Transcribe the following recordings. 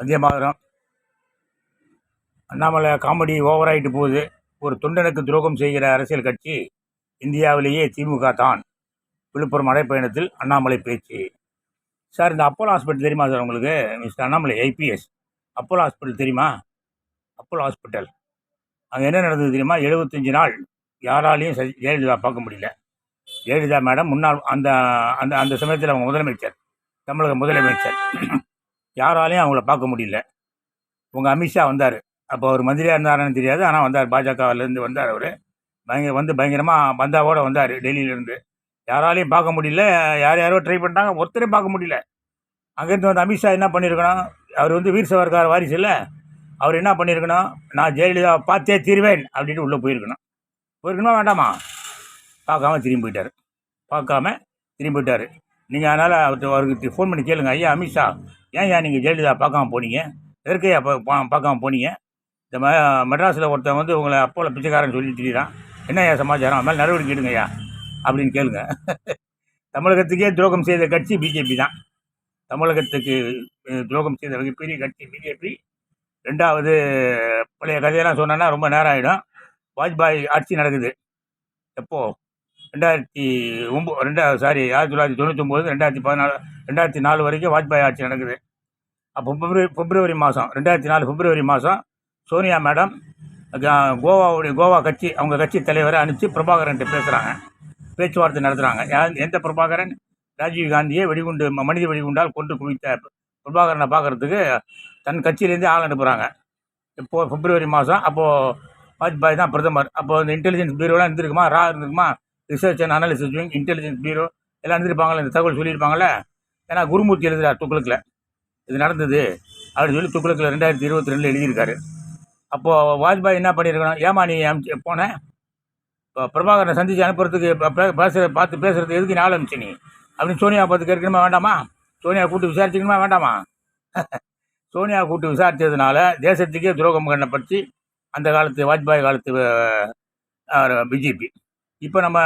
வந்தே Mataram Annamalai comedy ஓவராயிட்டு போகுது. ஒரு தொண்டனுக்கு துரோகம் செய்கிற அரசியல் கட்சி இந்தியாவிலேயே திமுக தான். விழுப்புரம் நடைப்பயணத்தில் அண்ணாமலை பேச்சு. சார் இந்த அப்போலோ ஹாஸ்பிட்டல் தெரியுமா சார் உங்களுக்கு? Mister Annamalai IPS Apollo hospital தெரியுமா? Apollo hospital. அங்கே என்ன நடந்தது தெரியுமா? எழுபத்தஞ்சு நாள் யாராலையும் ஜெயலலிதா பார்க்க முடியல. ஜெயலலிதா மேடம் முன்னாள் அந்த அந்த அந்த சமயத்தில் அவங்க முதலமைச்சர் தமிழக முதலமைச்சர். யாராலையும் அவங்கள பார்க்க முடியல. உங்கள் அமித்ஷா வந்தார். அப்போ அவர் மந்திரியாக இருந்தாரன்னு தெரியாது. ஆனால் வந்தார். பாஜகவிலேருந்து வந்தார் அவர். பயங்கர வந்து பயங்கரமாக பந்தாவோடு வந்தார் டெல்லியிலேருந்து. யாராலையும் பார்க்க முடியல. யார் யாரோ ட்ரை பண்ணிட்டாங்க. ஒருத்தரையும் பார்க்க முடியல. அங்கேருந்து வந்து அமித்ஷா என்ன பண்ணியிருக்கணும் அவர் வந்து வீர் சவர்கார் வாரிசு இல்லை. அவர் என்ன பண்ணியிருக்கணும் நான் ஜெயலலிதா பார்த்தே தீர்வேன் அப்படின்ட்டு உள்ளே போயிருக்கணும். போயிருக்கணுமா வேண்டாமா? பார்க்காம திரும்பி போயிட்டார். பார்க்காம திரும்பி போயிட்டார். நீங்கள் அதனால் அவர்கிட்ட அவருக்கு ஃபோன் பண்ணி கேளுங்க. ஐயா அமித்ஷா ஏன் ஐயா நீங்கள் ஜெயலலிதா பார்க்காம போனீங்க? எதற்கையா பார்க்காம போனீங்க? இந்த ம மெட்ராஸில் ஒருத்தன் வந்து உங்களை அப்போல பிச்சைக்காரன் சொல்லி திரியிறான் என்ன ஐயா சமாச்சாரம்? அது மேலே நடவடிக்கை எடுங்க ஐயா அப்படின்னு கேளுங்க. தமிழகத்துக்கே துரோகம் செய்த கட்சி பிஜேபி தான். தமிழகத்துக்கு துரோகம் செய்த மிகப்பெரிய கட்சி பிஜேபி ரெண்டாவது பழைய கதையெல்லாம் சொன்னேன்னா ரொம்ப நேரம் ஆகிடும் வாஜ்பாய் ஆட்சி நடக்குது. எப்போது ரெண்டாயிரத்தி ஒம்போ ரெண்டாவது சாரி ஆயிரத்தி தொள்ளாயிரத்தி தொண்ணூற்றி ஒம்பது ரெண்டாயிரத்தி பதினாலு ரெண்டாயிரத்தி நாலு வரைக்கும் வாஜ்பாய் ஆட்சி நடக்குது. அப்போ பிப்ரவரி பிப்ரவரி மாதம் ரெண்டாயிரத்தி நாலு பிப்ரவரி மாதம் சோனியா மேடம் கோவாவுடைய கோவா கட்சி அவங்க கட்சி தலைவரை அனுப்பிச்சு பிரபாகரன்ட்டு பேசுகிறாங்க பேச்சுவார்த்தை நடத்துகிறாங்க எந்த பிரபாகரன்? ராஜீவ் காந்தியை வெடிகுண்டு ம- மனித வெடிகுண்டால் கொண்டு குவித்த பிரபாகரனை பார்க்கறதுக்கு தன் கட்சியிலேருந்து ஆள் அனுப்புகிறாங்க இப்போது பிப்ரவரி மாதம் அப்போது வாஜ்பாய் தான் பிரதமர். அப்போது இந்த இன்டெலிஜென்ஸ் பீரோலாம் இருந்திருக்குமா? ரா இருந்திருக்குமா? Research and analysis intelligence bureau எல்லாம் இருந்திருப்பாங்களே இந்த தகவல் சொல்லியிருப்பாங்களே ஏன்னா குருமூர்த்தி எழுதுகிறார் துக்ளக்கில் இது நடந்தது அப்படின்னு சொல்லி துக்குளுக்கில் ரெண்டாயிரத்தி இருபத்தி ரெண்டில் எழுதியிருக்காரு. அப்போது வாஜ்பாய் என்ன பண்ணியிருக்கணும்? ஏமா நீ அமிச்சு போனேன் இப்போ பிரபாகரனை சந்தித்து அனுப்புறதுக்கு பேசுகிற பேசுற பார்த்து பேசுறது எதுக்கு நீ ஆள் அனுப்பிச்சு நீ? அப்படின்னு சோனியா பார்த்து கேட்கணுமா வேண்டாமா? சோனியா கூப்பிட்டு விசாரிச்சுக்கணுமா வேண்டாமா? சோனியா கூப்பிட்டு விசாரித்ததுனால தேசத்துக்கே துரோகம் கண்ணை அந்த காலத்து வாஜ்பாய் காலத்து பிஜேபி. இப்போ நம்ம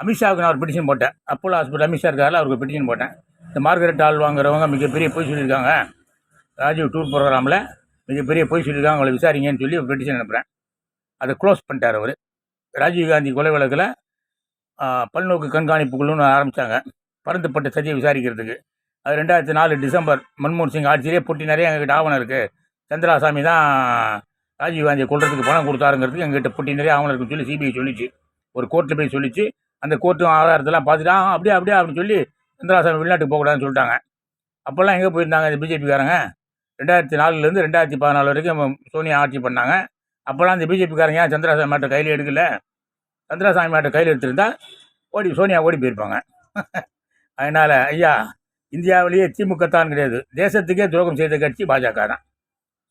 அமித்ஷாவுக்கு நான் ஒரு பெட்டிஷன் போட்டேன். அப்போலோ ஹாஸ்பிட்டல் அமித்ஷா இருக்காரில் அவருக்கு பெட்டிஷன் போட்டேன். இந்த மார்கரெட் ஆள் வாங்குறவங்க மிகப்பெரிய பொய் சொல்லியிருக்காங்க. ராஜீவ் டூர் ப்ரோக்ராமில் மிகப்பெரிய பொய் சொல்லியிருக்காங்க அவங்களை விசாரிங்கன்னு சொல்லி ஒரு பெட்டிஷன் அனுப்புகிறேன் அதை க்ளோஸ் பண்ணிட்டார் அவர். ராஜீவ்காந்தி கொலை வழக்கில் பல்நோக்கு கண்காணிப்பு குழுன்னு ஆரம்பித்தாங்க பறந்துப்பட்ட சதியை விசாரிக்கிறதுக்கு. அது ரெண்டாயிரத்தி நாலு டிசம்பர் மன்மோகன் சிங் ஆட்சியிலே போட்டி நிறைய எங்ககிட்ட ஆவணம் இருக்குது சந்திராசாமி தான் ராஜீவ்காந்தியை கொள்றதுக்கு பணம் கொடுத்தாருங்கிறதுக்கு எங்ககிட்ட போட்டி நிறைய ஆவணம் இருக்குன்னு சொல்லி சிபிஐ சொல்லிச்சு. ஒரு கோர்ட்டில் போய் சொல்லிச்சு. அந்த கோர்ட்டும் ஆதாரத்தெல்லாம் பார்த்துட்டு ஆ அப்படியே அப்படியே அப்படின்னு சொல்லி இந்திராசன் வெளிநாட்டுக்கு போகக்கூடாதுன்னு சொல்லிட்டாங்க. அப்போல்லாம் எங்கே போயிருந்தாங்க இந்த பிஜேபிக்காரங்க? ரெண்டாயிரத்தி நாலுலேருந்து ரெண்டாயிரத்தி பதினாலு வரைக்கும் சோனியா ஆட்சி பண்ணாங்க. அப்போல்லாம் இந்த பிஜேபிக்காரங்க ஏன் சந்திராசாமி மாட்டை கையில் எடுக்கல? சந்திராசாமி மாட்டை கையில் எடுத்திருந்தா ஓடி சோனியா ஓடி போயிருப்பாங்க. அதனால் ஐயா இந்தியாவிலேயே திமுக தான் கிடையாது. தேசத்துக்கே துரோகம் செய்த கட்சி பாஜக தான்.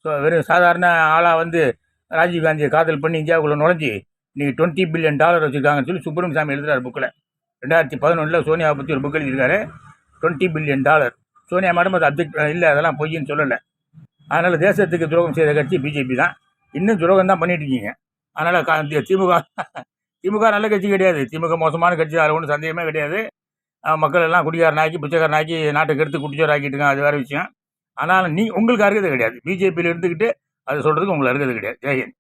ஸோ வெறும் சாதாரண ஆளாக வந்து ராஜீவ்காந்தியை காதல் பண்ணி இந்தியாவுக்குள்ளே நுழைஞ்சி இன்றைக்கி டுவெண்ட்டி பில்லியன் டாலர் வச்சுருக்காங்கன்னு சொல்லி சுப்பிரமணிய சாமி எழுதுறாரு புக்கில் ரெண்டாயிரத்தி பதினொன்றில் சோனியாவை பற்றி ஒரு புக் எழுதியிருக்காரு. Twenty billion dollar Sonia madam அது அப்ஜெக்ட் இல்லை அதெல்லாம் பொய்ன்னு சொல்லலை. அதனால் தேசத்துக்கு துரோகம் செய்த கட்சி பிஜேபி தான். இன்னும் துரோகம் தான் பண்ணிட்டு இருக்கீங்க. அதனால் திமுக திமுக நல்ல கட்சி கிடையாது. திமுக மோசமான கட்சி அதில் ஒன்றும் சந்தேகமே கிடையாது. மக்கள் எல்லாம் குடிகாரனாக்கி பிச்சைக்காரனாக்கி நாட்டுக்கு எடுத்து குடிச்சோர் ஆக்கிட்டு இருக்காங்க அது வேறு விஷயம். ஆனால் நீ உங்களுக்கு அருகதை கிடையாது. பிஜேபியில் இருந்துக்கிட்டு அது சொல்கிறதுக்கு உங்களுக்கு அருகதை கிடையாது. ஜெயஹிந்த்